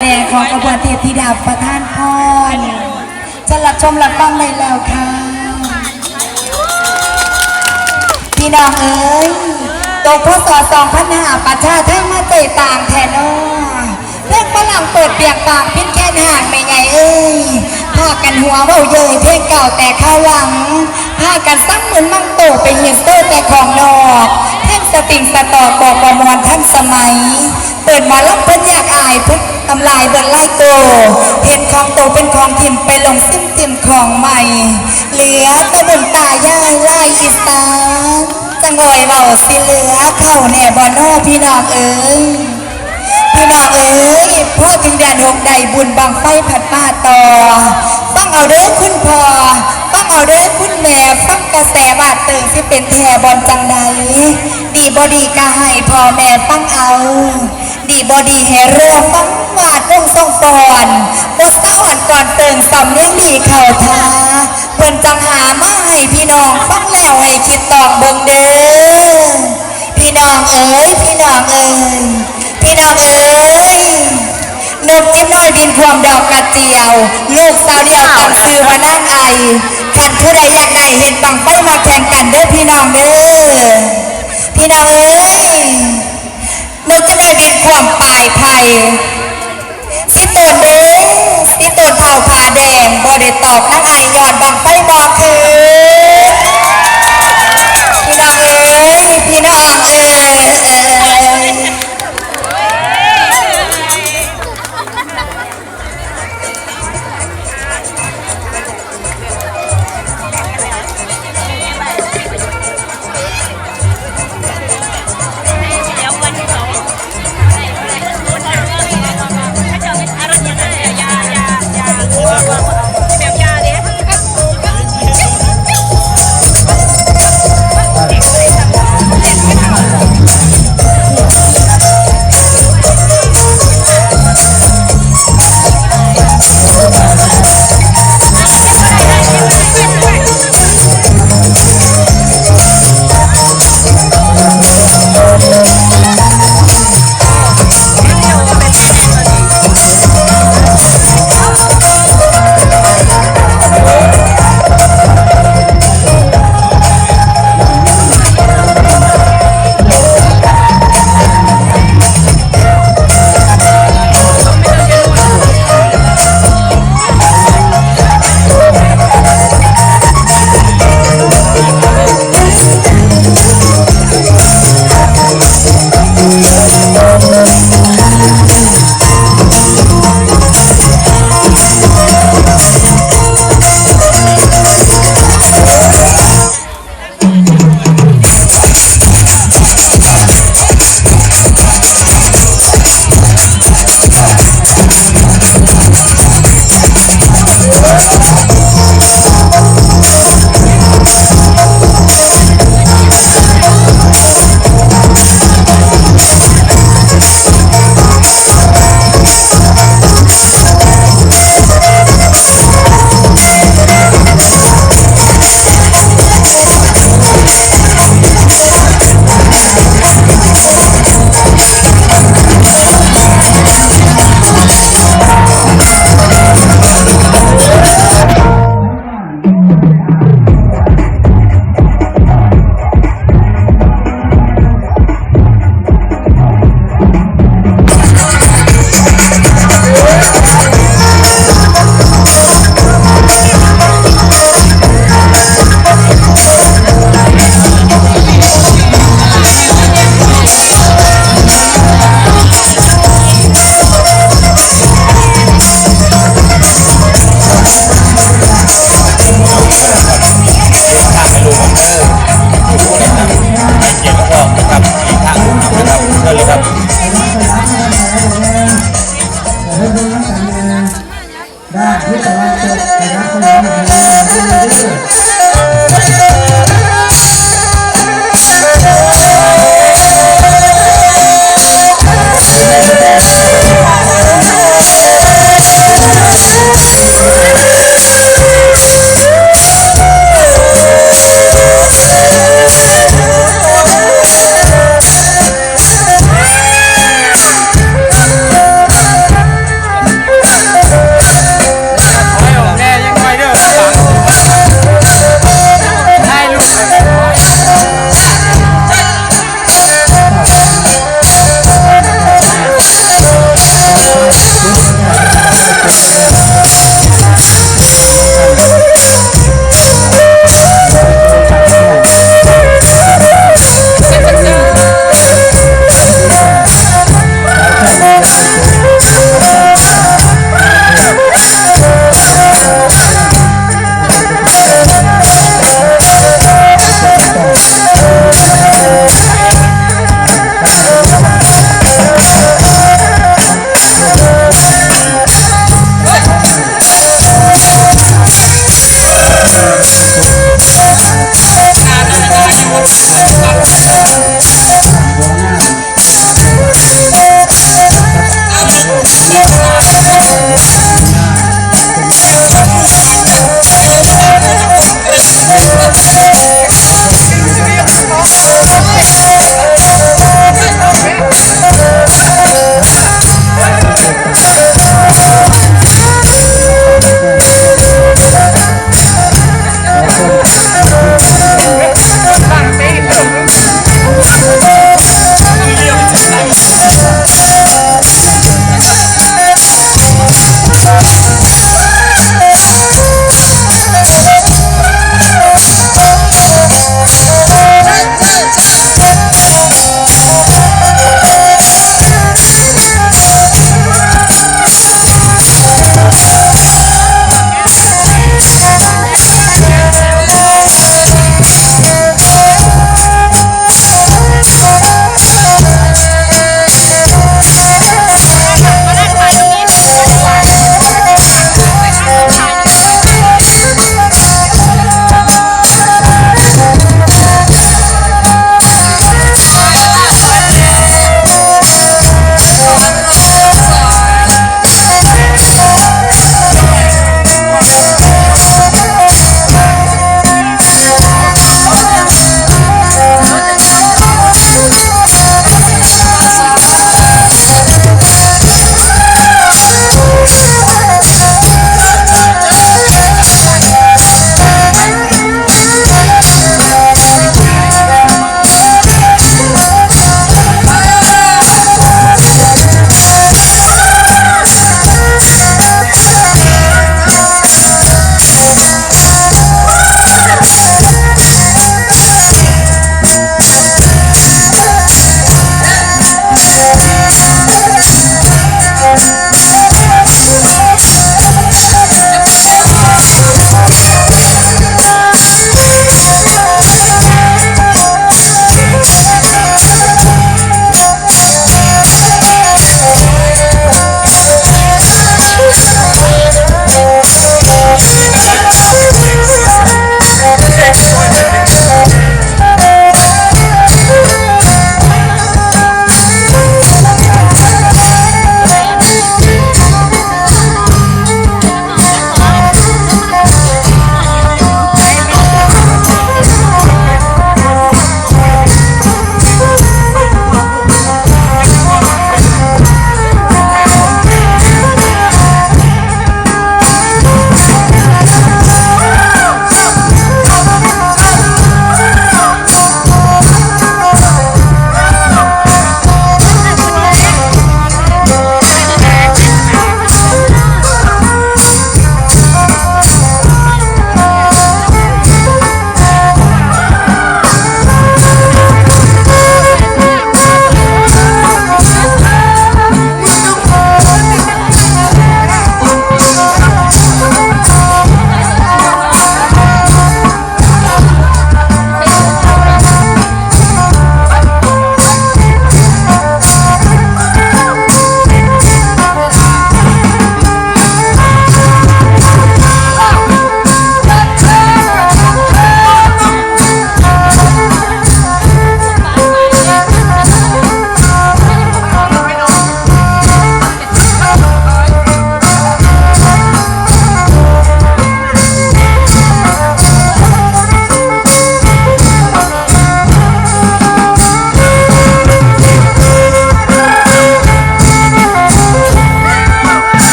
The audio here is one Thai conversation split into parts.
แด่ของกระบวนเทพธิดาประธานพรจะรับชมรับฟังได้แล้วค่ะ พี่น้องเอ้ยตกพศ2500ประชาทั้งมาเตยต่างแทนอเพื่อนฝรั่งเปิดเปียกปากพินแค่นห่างไม่ไงเอ้ยพากันหัวเบาเยยเพลงเก่าแต่ข้าวหลังพากันซ้ำเหมือนมังโตไปเฮสเตอร์แต่ของนอกแท่งสติงสตอกบอกประมวลท่านสมัย เปิดหมาลับเพิ่นอยากอายเพิ่นทำลายเบิดไล่โตเห็นของโตเป็นของทิมไปลงซิมติมของใหม่ เหลือแตะบุญตายายไล่อีสานจังงอยเราสิเหลือเข้าแน่บอนอพี่น้องเอ้ยพี่น้องเอ้ยพ่อถึงเดือนหกใดบุญบังไฟผัดมาต่อต้งเอาเด้อคุณพ่อต้งเอาเด้อคุณแม่ฟังกระแสบาดตึงสิเป็นแทบอลจังใดดีบอดีก็ให้พ่อแม่ฟังเอา ดีบอดีให้เร่อฟังวาดวงทรงปอนบทสวรรค์ก่อนเติงสำเนียงดีเข่าท้าเพิ่นจังหามาให้พี่น้องฟังแล้วให้คิดตอบเบิ่งเด้อพี่น้องเอ้ยพี่น้องเอ้ยพี่น้องเอ้ยนกจิ้มน้อยบินพวงดอกกระเจียว ลูกสาวเดียวตั้งชื่อว่านั่นไอขันผู้ใดอยากได้เห็นบังไฟมาแข่งกันเด้อพี่น้องเด้อพี่น้องเอ้ย นกจิ้มน้อยบินพวมปลายไผ่สิโตนเด้สิตนเผาผาแดงบ่ได้ตอกนั่งไอยอดบังไฟบ่คือ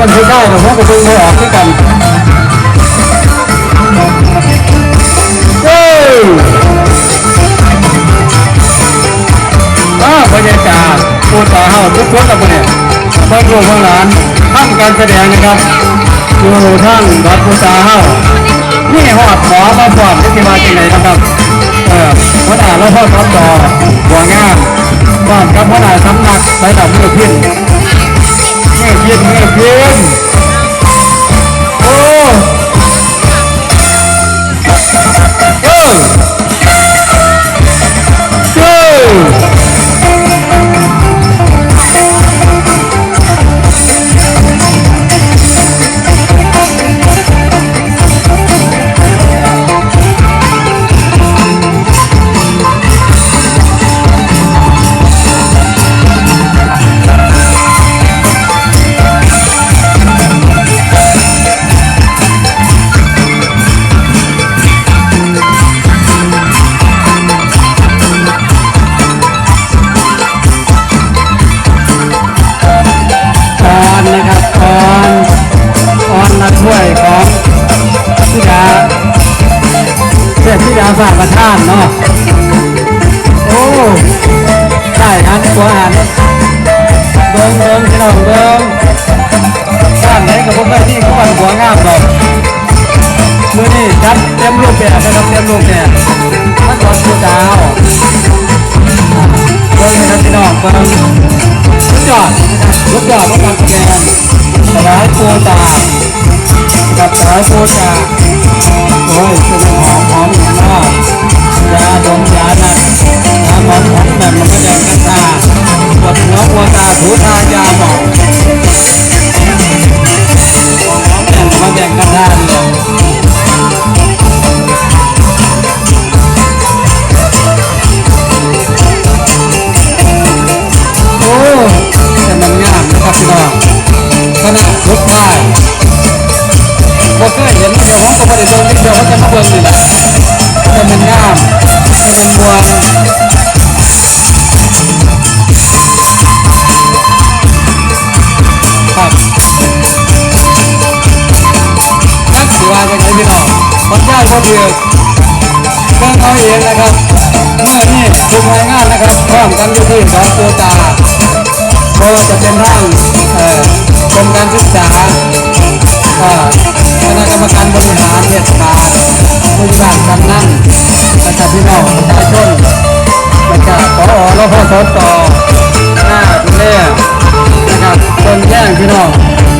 มันคือได้แต่ผมก็ดึงไม่ออกด้วยกันเฮ้ยอ้าบรรยากาศปูตาเฮาทุกคนกับเนี่ยเพื่อนลูกเพื่อนหลานทำการแสดงนะครับอยู่ทั้งวัดปูตาเฮานี่หอดหมอมาฟอมที่มาที่ไหนนะครับเออหัวหน้าแล้วพ่อทับดอหัวงามบ้านกับหัวหน้าสำนักไปดับมือพิน เมื่อเย็น กับส เถือกเบิ่งเอาเองนะครับเมื่อนี้ทุกหน่วยงานนะครับพร้อมกันอยู่ที่สองตัวตาไม่ว่าจะเป็นทางเอ่อกรมการศึกษาคณะกรรมการบริหารเทศบาลผู้ใหญ่บ้านกำนันและก็พี่น้องประชาชนและก็ปอรพสตหน้าดูแลนะครับคนแย่งพี่น้อง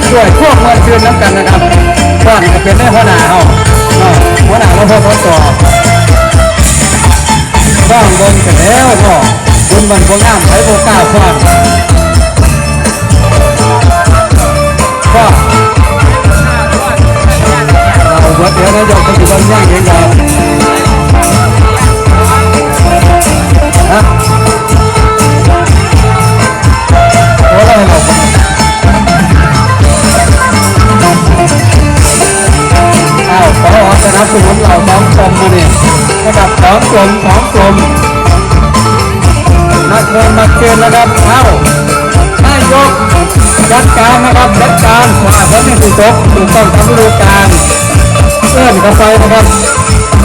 ช่วยพวกเงินคืนน้ำกันนะครับ บ้านก็เป็นได้หัวหน้าเฮาเนาะหัวหน้ารพสตบ้างบนกันแล้วเนาะบุญมันบ่งามไผบ่กล้าฟังก็เราวัดเดี๋ยวเราจะปฏิบัติย่างเอง กลมสองกลมนักเรียนมาเกณฑ์นะครับเอ้านายกจัดการนะครับจัดการว่าผลที่ถูกตกถูกต้องตามฤดูกาลเอื้อนกันไปนะครับ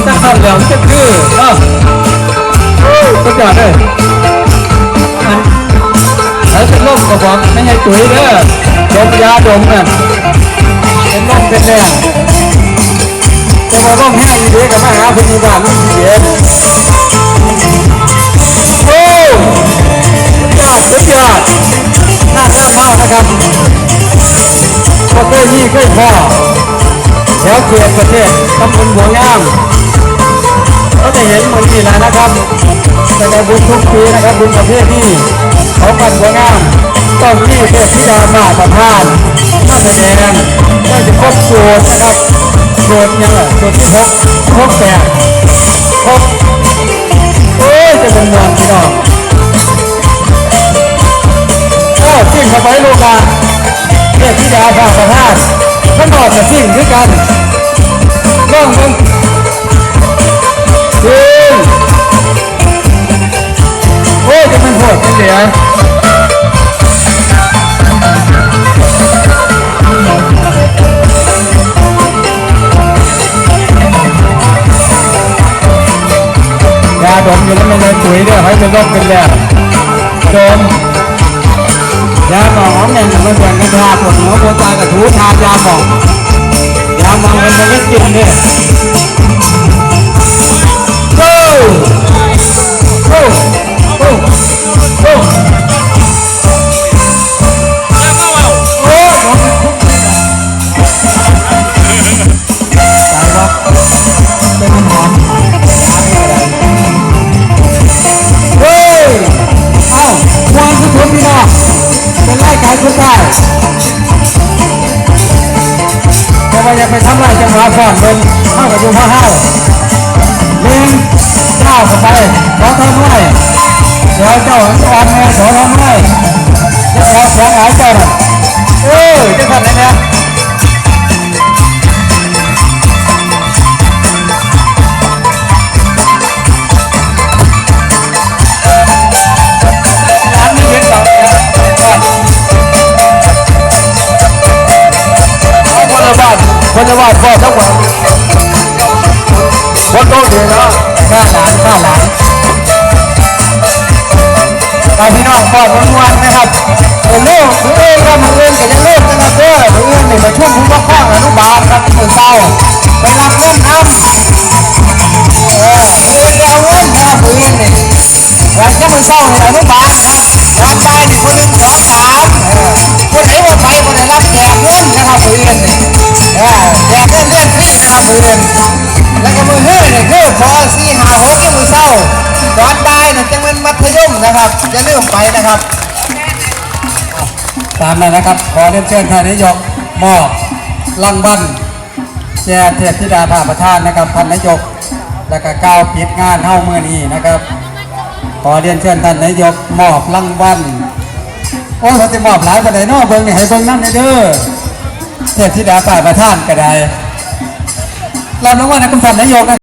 ถ้าขันเหลืองจะคือเนาะสุดยอดเลยอันแล้วเป็นลมก็บอกไม่ให้ตุ๋ยเด้อดมยาดมนั่นเป็นลมเป็นแรง จะมาบ้องแห้งดีๆกับมาหาคุณบ้านลูกเย็นโอ้ยอดสุดยอดน่ารักมากนะครับก็เคยมีเคยพ่อแถวเขตประเทศตำบลหัวงามก็จะเห็นมันนี่แหละนะครับแต่ในบุญทุกปีนะครับบุญประเภทนี้เขากันหัวงามต้องมีเทพธิดามาประทานมาแสดงก็จะครบสูตรนะครับ สูตรยังไงสูตรที่หกหกแปดหกเอ้ยจะเป็นมวนพี่น้องโอ้จิ้มเข้าไปโลกาเรียกที่ดาวพาประพาสข้างนอกกับสิ่งด้วยกันล่องมึง ดมอยู่แล้วไม่ได้ปุ๋ยด้วยให้เป็นโรคเป็นแล้วดมยาหมองเนี่ยมันแบ่งกันทาปวดหัวปวดตากระทูทายาหมองยาหมองเป็นเป็นกินเนี่ยโอ้โอ้โอ้ แต่ว่าอย่าไปทำลายจังหวะก่อนเดินเข้ากับดูพ่อเฮาเลี้ยงเจ้าเข้าไปขอทำไว้เดี๋ยวเจ้าอ่อนแม่ขอทำไว้จะขอของหายเจ้าเออจะทำไรเนี่ย บ้านคนละบ้านพ่อทั้งหมดคนโตเดียนะข้าหลานข้าหลานเราพี่น้องปอดวันวันนะครับเป็นลูกมือเองครับมือเองก็จะเลิกนะครับเด้อมือเองนี่มาช่วงผู้ปกครองอนุบาลครับมือเศร้าไปรับเงินน้ำเออมือเดียวเงินครับมือเองนี่วันที่มือเศร้าในอนุบาลครับตอนบ่ายนี่คนหนึ่งสองสามคนไหนว่าไปคนไหนรับแก มือเงินนี่เออแจกเงินเดือนฟรีนะครับมือเงินแล้วก็มือเฮ้ยนี่ยคือพอสี่หาหกที่มือเศร้าตอนบ่ายเนี่ยจังเป็นมัธยมนะครับจะเริ่าลืมไปนะครับ ตามนั้นนะครับ ขอเรียนเชิญท่านนายกมอบรางวัลแจกเทพธิดาภาประธานนะครับท่านนายก แล้วก็ก้าวปิดงานเฮ้ามือนี้นะครับ ขอเรียนเชิญท่านนายกมอบรางวัลโอ้ยเขาจะมอบหลายประเด็นนอกเบิ้งนี่ให้เบิ้งนั่นเด้อ เทพธิดาฝ่ายประธานก็ได้รับรางวัลนะคุณท่านนายกนะ